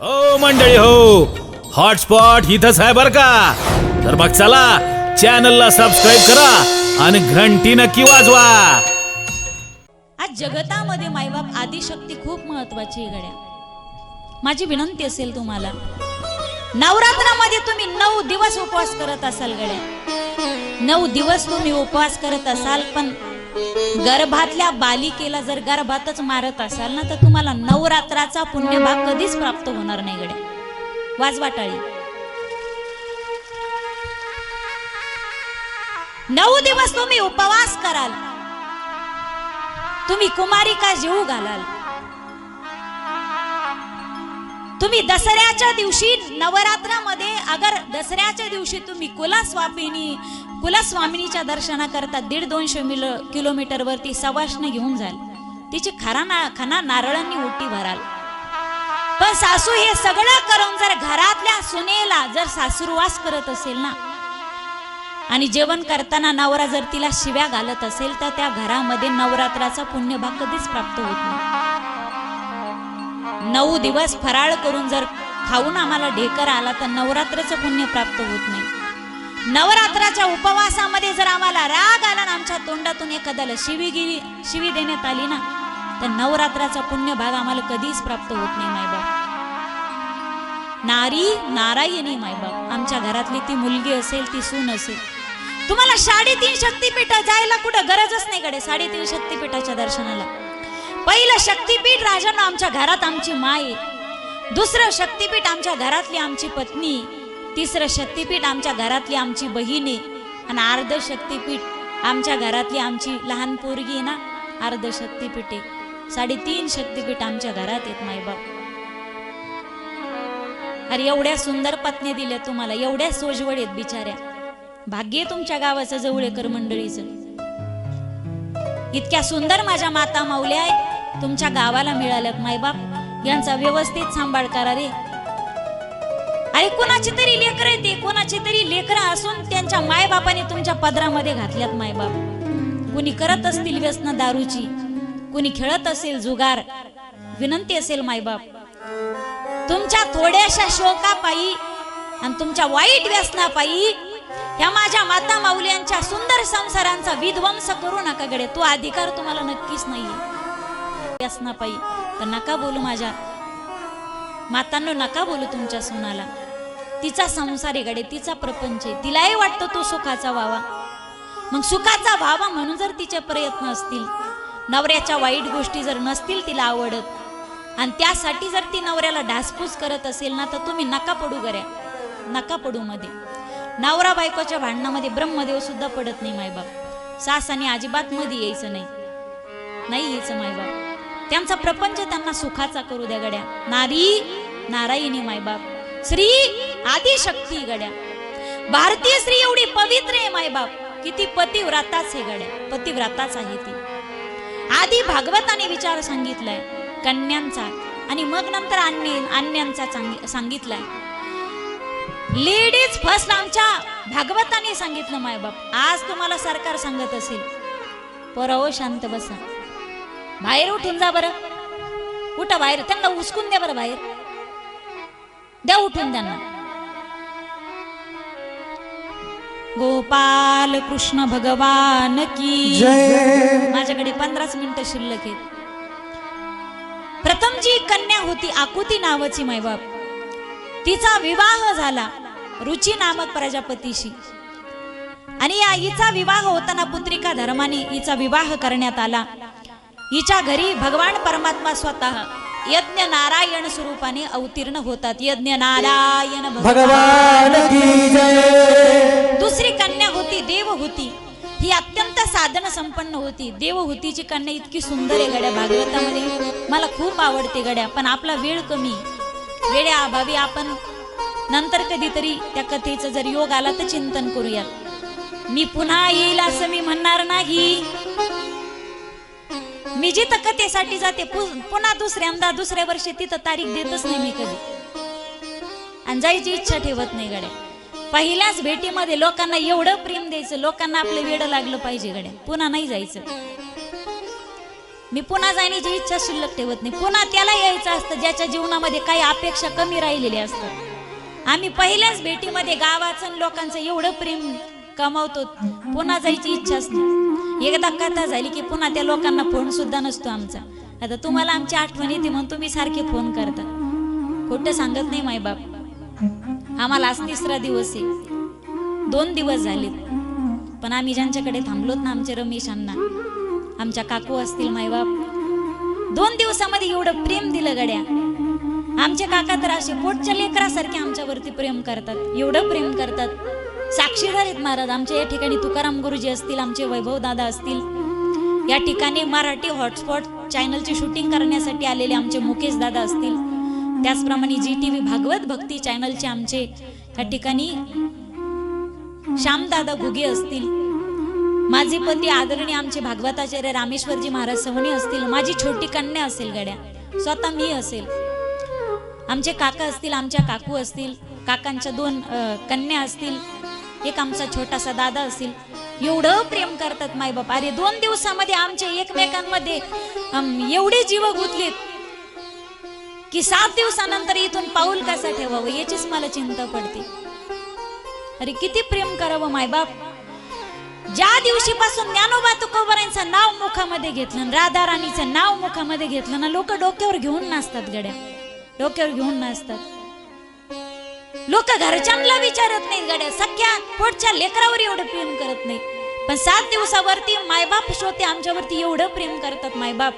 हो मंडळी हो. हॉटस्पॉट इथंच आहे बर का? तर मग चला चॅनलला सबस्क्राईब करा आणि घंटी नक्की वाजवा. आज जगतामध्ये मायबाप आदिशक्ती खूप महत्वाची आहे गड्या. माझी विनंती असेल तुम्हाला नवरात्रामध्ये तुम्ही नऊ दिवस उपवास करत असाल गड्या. नऊ दिवस तुम्ही उपवास करत असाल पण गर्भातल्या बालिकेला जर गर्भातच मारत असाल ना तर तुम्हाला नवरात्राचा पुण्यभाग कधीच प्राप्त होणार नाही गड्या. वाजवाटाळी नऊ दिवस तुम्ही उपवास कराल. तुम्ही कुमारिका जीव घालाल. तुम्ही दसऱ्याच्या दिवशी नवरात्र अगर दसऱ्याच्या दिवशी तुम्ही कुलस्वामिनी कुलस्वामिनीच्या दर्शनाकरता दीड दोनशे मिल किलोमीटरवरती सवाष्ण घेऊन जाल. तिची खरा ना खना नारळांनी ओटी भराल. पण सासू हे सगळं करून जर घरातल्या सुनेला जर सासूरवास करत असेल ना आणि जेवण करताना नवरा जर तिला शिव्या घालत असेल तर त्या घरामध्ये नवरात्राचा पुण्यभाग कधीच प्राप्त होत नाही. नऊ दिवस फराळ करून जर खाऊन आम्हाला ढेकर आला तर नवरात्राचं पुण्य प्राप्त होत नाही. नवरात्राच्या उपवासामध्ये जर आम्हाला राग आला ना आमच्या तोंडातून एखाद्याला शिवीगिरी शिवी देण्यात आली ना तर नवरात्राचा पुण्य भाग आम्हाला कधीच प्राप्त होत नाही मायबाप नारी नारायणी मायबाप आमच्या घरातली ती मुलगी असेल ती सून असेल. तुम्हाला साडेतीन शक्तीपीठ जायला कुठं गरजच नाही कडे साडेतीन शक्तीपीठाच्या दर्शनाला. पहिलं शक्तीपीठ राजांना आमच्या घरात आमची माय दुसरं शक्तीपीठ आमच्या घरातली आमची पत्नी तिसरं शक्तीपीठ आमच्या घरातली आमची बहिणी आणि अर्ध शक्तीपीठ आमच्या घरातली आमची लहान पोरगी आहे ना अर्ध शक्तीपीठ. आहे साडेतीन शक्तीपीठ आमच्या घरात आहेत मायबाप अरे एवढ्या सुंदर पत्नी दिल्या तुम्हाला एवढ्या सोजवड आहेत बिचाऱ्या. भाग्य तुमच्या गावाचं जवळेकर मंडळीचं. इतक्या सुंदर माझ्या माता माऊल्या आहे तुमच्या गावाला मिळाल्यात मायबाप यांचा व्यवस्थित सांभाळ करा रे. अरे कोणाची तरी लेकर येते कोणाची तरी लेकर असून त्यांच्या मायबापाने तुमच्या पदरामध्ये घातल्यात मायबाप. कुणी करत असतील व्यसन दारूची कुणी खेळत असेल जुगार विनंती असेल मायबाप. तुमच्या थोड्याशा शोकापायी आणि तुमच्या वाईट व्यसनापायी ह्या माझ्या माता माऊल्यांच्या सुंदर संसारांचा विध्वंस करू नका गडे तो अधिकार तुम्हाला नक्कीच नाहीये. व्यसनापायी. तर नका बोलू माझ्या. मातांनो नका बोलू तुमच्या सुनाला. तिचा संसार आहे गडे तिचा प्रपंच आहे. तिलाही वाटतं तो सुखाचा व्हावा मग सुखाचा व्हावा म्हणून जर तिचे प्रयत्न असतील नवऱ्याच्या वाईट गोष्टी जर नसतील तिला आवडत आणि त्यासाठी जर ती नवऱ्याला ढासपूस करत असेल ना तर तुम्ही नका पडू गऱ्या. नका पडू मध्ये. नवरा बायकोच्या भांडणामध्ये ब्रह्मदेव सुद्धा पडत नाही मायबाप. सास आणि अजिबात मध्ये यायचं नाही. नाही यायचं मायबाप. त्यांचा प्रपंच त्यांना सुखाचा करू द्या गड्या. नारी नारायणी मायबाप श्री आदिशक्ती गड्या. भारतीय स्त्री एवढी पवित्र आहे मायबाप किती पतिव्रताच आहे गड्या. पतिव्रताच आहे ती. आधी भागवताने विचार सांगितलाय कन्यांचा. आणि मग नंतर अन्य अन्यांचा सांगितलाय. लेडीज फर्स्ट आमच्या भागवताने सांगितलं मायबाप आज तुम्हाला सरकार सांगत असेल. पोराओ शांत बसा. बाहेर उठून जा बरं. उठा बाहेर त्यांना उचकून द्या बरं बाहेर. द्या उठून त्यांना. गोपाल कृष्ण भगवान की माझ्याकडे पंधराच मिनिटं शिल्लक आहेत. प्रथम जी कन्या होती आकुती नावाची मायबाप. तिचा विवाह झाला रुची नामक प्रजापतीशी. आणि या हिचा विवाह होताना पुत्रिका धर्माने हिचा विवाह करण्यात आला. हिच्या घरी भगवान परमात्मा स्वतः यज्ञ नारायण स्वरूपाने अवतीर्ण होतात. यज्ञ नारायण भगवान. दुसरी कन्या होती देव होती ही अत्यंत साधन संपन्न होती. देव होतीची कन्या इतकी सुंदर आहे गड्या भागवतामध्ये. मला खूप आवडते गड्या पण आपला वेळ कमी. वेळ्या अभावी आपण नंतर कधीतरी त्या कथेचं जर योग आला तर चिंतन करूयात. मी पुन्हा येईल असं मी म्हणणार नाही. मी जिथं कथेसाठी जाते पु- पुन्हा दुसऱ्यांदा दुसऱ्या वर्षी तिथं तारीख देतच नाही मी कधी. आणि जायची इच्छा ठेवत नाही गड्या. पहिल्याच भेटीमध्ये लोकांना एवढं प्रेम द्यायचं लोकांना आपलं वेड लागलं पाहिजे गड्या. पुन्हा नाही जायचं. मी पुन्हा जाण्याची इच्छा शिल्लक ठेवत नाही. पुन्हा त्याला यायचं असतं ज्याच्या जीवनामध्ये काही अपेक्षा कमी राहिलेली असतात. आम्ही पहिल्याच भेटीमध्ये गावाचं आणि लोकांचं एवढं प्रेम कमावतो पुन्हा जायची इच्छाच नाही. एकदा कथा झाली की पुन्हा त्या लोकांना फोन सुद्धा नसतो आमचा. आता तुम्हाला आमची आठवण येते म्हणून तुम्ही सारखे फोन करता. खोटं सांगत नाही मायबाप आम्हाला आज तिसरा दिवस आहे. दोन दिवस झालेत. पण आम्ही ज्यांच्याकडे थांबलोत ना आमचे रमेशांना आमच्या काकू असतील मायबाप दोन दिवसामध्ये एवढं प्रेम दिलं गड्या. आमचे काका तर असे पोटच्या लेकरासारखे आमच्यावरती प्रेम करतात एवढं प्रेम करतात. साक्षीदार आहेत महाराज. आमच्या या ठिकाणी तुकाराम गुरुजी असतील आमचे वैभव दादा असतील. या ठिकाणी मराठी हॉटस्पॉट चॅनलची शूटिंग करण्यासाठी आलेले आमचे मुकेश दादा असतील. त्याचप्रमाणे G T V Bhagwat Bhakti चॅनलचे आमचे या ठिकाणी श्यामदादा घुगे असतील. माझे पती आदरणीय आमचे भागवताचार्य रामेश्वरजी महाराज सवणी असतील. माझी छोटी कन्या असेल गड्या. स्वतः मी असेल. आमचे काका असतील आमच्या काकू असतील. काकांच्या दोन कन्या असतील. एक आमचा छोटासा दादा असेल. एवढं प्रेम करतात मायबाप अरे दोन दिवसामध्ये आमच्या एकमेकांमध्ये एवढे जीव गुंतलेत की सात दिवसानंतर इथून पाऊल कसा ठेवावं याचीच मला चिंता पडते. अरे किती प्रेम करावं मायबाप ज्या दिवशीपासून ज्ञानोबा तुकोबरांचं नाव मुखामध्ये घेतलं ना राधा राणीचं नाव मुखामध्ये घेतलं ना लोक डोक्यावर घेऊन नाचतात गड्या. डोक्यावर घेऊन नाचतात. लोक घरच्यांना विचारत नाहीत गड्या. सख्या पोटच्या लेकरावर एवढं प्रेम करत नाही पण सात दिवसावरती मायबाप श्रोते आमच्यावरती एवढं प्रेम करतात मायबाप.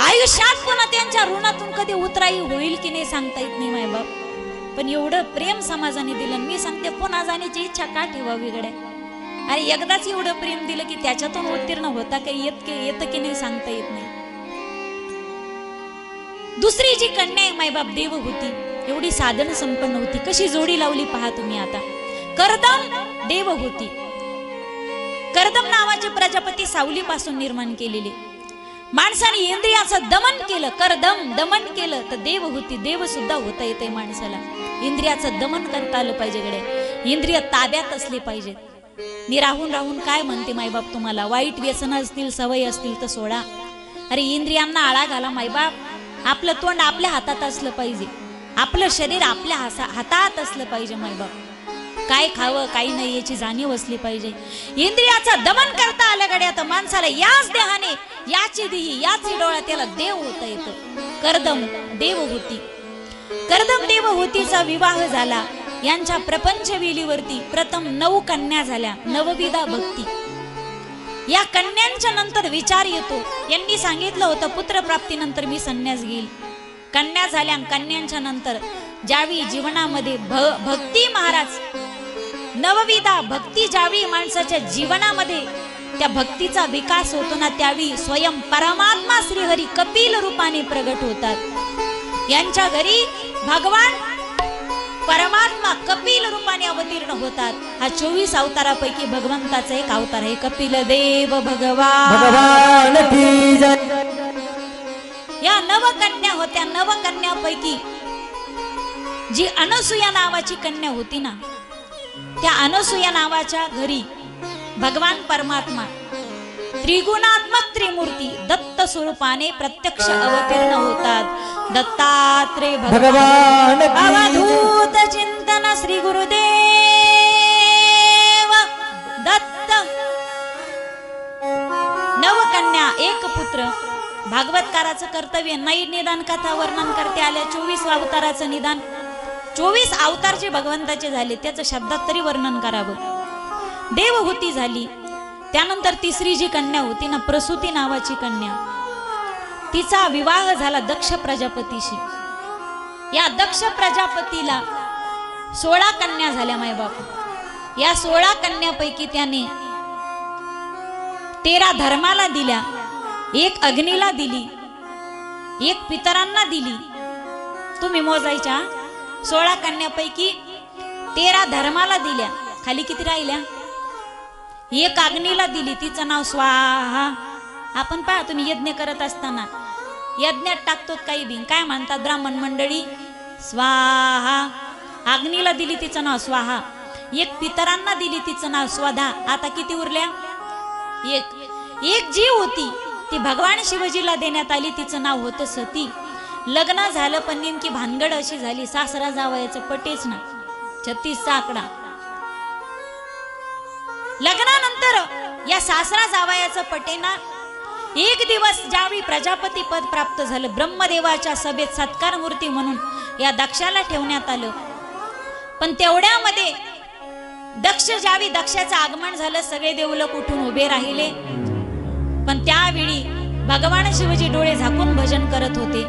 आयुष्यात पुन्हा त्यांच्या ऋणातून कधी उतराई होईल की नाही सांगता येत नाही मायबाप. पण एवढं प्रेम समाजाने दिलं. मी सांगते पुन्हा जाण्याची इच्छा का ठेवावी गड्या? अरे एकदाच एवढं प्रेम दिलं की त्याच्यातून उत्तीर्ण होता काही येत की येतं की नाही सांगता येत नाही. दुसरी जी कन्या आहे मायबाप देव होती एवढी साधन संपन्न होती. कशी जोडी लावली पहा तुम्ही आता. करदम देव होती. करदम नावाचे प्रजापती सावलीपासून निर्माण केलेले. माणसाने इंद्रियाचं दमन केलं. करदम दमन केलं. तर देव होती. देव सुद्धा होता येते माणसाला. इंद्रियाचं दमन करता आलं पाहिजे गडे इंद्रिय ताब्यात असले पाहिजेत मी राहून राहून काय म्हणते मायबाप तुम्हाला? वाईट व्यसन असतील सवय असतील तर सोडा. अरे इंद्रियांना आळा घाला मायबाप. आपलं तोंड आपल्या हातात असलं पाहिजे. आपलं शरीर आपल्या हासा- हातात असलं पाहिजे मायबाप काय खावं काही नाही याची जाणीव असली पाहिजे. इंद्रियाचं दमन करता आल्याकडे आता माणसाला याच देहाने याची देही याच डोळा त्याला देव होता येतं. करदम देव होती करदम देव होतीचा विवाह झाला. यांच्या प्रपंच वेलीवरती प्रथम नऊ कन्या झाल्या नवविधा भक्ती. या कन्यांच्या नंतर विचार येतो. यांनी सांगितलं होतं पुत्रप्राप्तीनंतर मी संन्यास घेईल. कन्या झाल्या कन्यांच्या नंतर ज्यावेळी जीवनामध्ये भ भक्ती महाराज नवविधा भक्ती ज्यावेळी माणसाच्या जीवनामध्ये त्या भक्तीचा विकास होतो ना त्यावेळी स्वयं परमात्मा श्रीहरी कपिल रूपाने प्रगट होतात. यांच्या घरी भगवान परमात्मा कपिल रूपाने अवतीर्ण होतात. हा चोवीस अवतारापैकी भगवंताचा एक अवतार आहे कपिल देव भगवान भगवान या नवकन्या होत्या नवकन्यापैकी जी अनसुया नावाची कन्या होती ना त्या अनसुया नावाच्या घरी भगवान परमात्मा त्रिगुणात्मक त्रिमूर्ती दत्त स्वरूपाने प्रत्यक्ष अवतीर्ण होतात दत्तात्रेय भगवान. अवधूत चिंतन श्री गुरुदेव दत्त नवकन्या एक पुत्र भागवतकाराचं कर्तव्य नाही निदान कथा वर्णन करते आल्या चोवीस अवताराचं निदान. चोवीस अवतार जे भगवंताचे झाले त्याचं शब्दात तरी वर्णन करावं. देवहूती झाली. त्यानंतर तिसरी जी कन्या होती ना प्रसूती नावाची कन्या. तिचा विवाह झाला दक्ष प्रजापतीशी. या दक्ष प्रजापतीला सोळा कन्या झाल्या मायबाप या सोळा कन्यापैकी त्याने तेरा धर्माला दिल्या. एक अग्नीला दिली. एक पितरांना दिली. तुम्ही मोजायच्या? सोळा कन्यापैकी तेरा धर्माला दिल्या. खाली किती राहिल्या? एक अग्नीला दिली. तिचं नाव स्वाहा. आपण पहा तुम्ही यज्ञ करत असताना. यज्ञात टाकतो काही बी. काय म्हणतात ब्राह्मण मंडळी? स्वाहा. अग्नीला दिली तिचं नाव स्वाहा. एक पितरांना दिली तिचं नाव स्वधा. आता किती उरल्या? एक. एक जीव होती. ती भगवान शिवजीला देण्यात आली तिचं नाव होतं सती. लग्न झालं पण नेमकी भानगड अशी झाली सासरा जावयाचं पटेच ना छत्तीसचा आकडा लग्नानंतर या सासरा जावयाचं पटेना एक दिवस ज्यावेळी प्रजापती पद प्राप्त झालं ब्रह्मदेवाच्या सभेत सत्कार मूर्ती म्हणून या दक्षाला ठेवण्यात आलं. पण तेवढ्यामध्ये दक्ष ज्यावेळी दक्षाचं आगमन झालं सगळे देवलोक उठून उभे राहिले. पण त्यावेळी भगवान शिवजी डोळे झाकून भजन करत होते.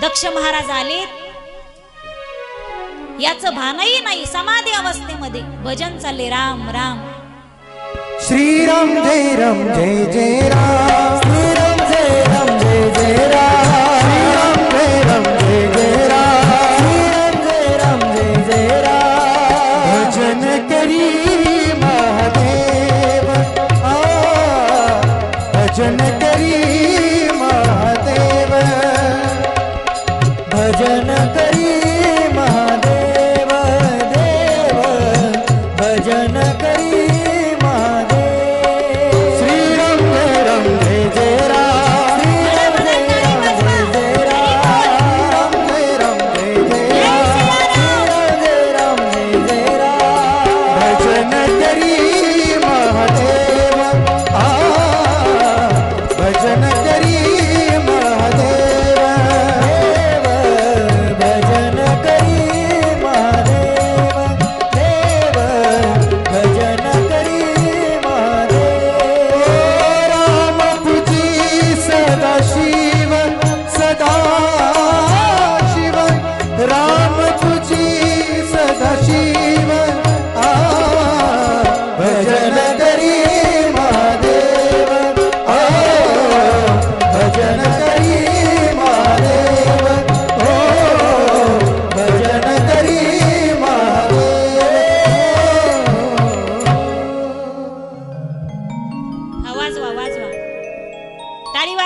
दक्ष महाराज आले. याचं भानही नाही समाधी अवस्थेमध्ये भजन चालले. राम राम. श्रीराम जय राम जय जय राम. भजन करी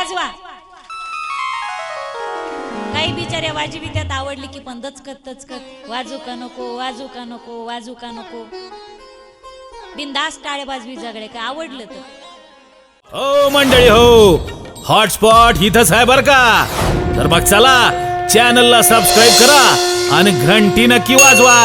वाजवा. काही बिचाऱ्या वाजवी त्यात आवडली की पण दचकत दचकत. वाजू का नको वाजू का नको वाजू का नको. बिंदास टाळे वाजवी जगडे का आवडलं तर. हो मंडळी हो. हॉटस्पॉट इथंच आहे बर का. तर मग चला चॅनलला सबस्क्राईब करा आणि घंटी नक्की वाजवा.